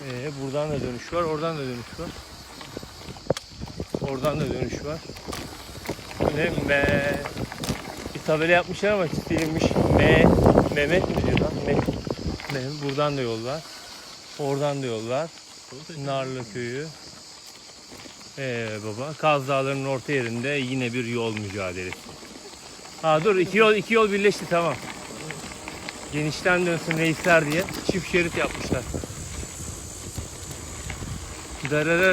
dönüş var, oradan da dönüş var. Oradan da dönüş var. Yine me bir tabela yapmışlar ama silinmiş. Me Mehmet mi diyor lan? Me, Me- buradan da yol var. Oradan da yol var. Narlı köyü. Ee baba Kaz Dağları'nın orta yerinde yine bir yol mücadelesi. Ha dur iki yol iki yol birleşti tamam. Genişten dönsün reisler diye çift şerit yapmışlar. Dararara.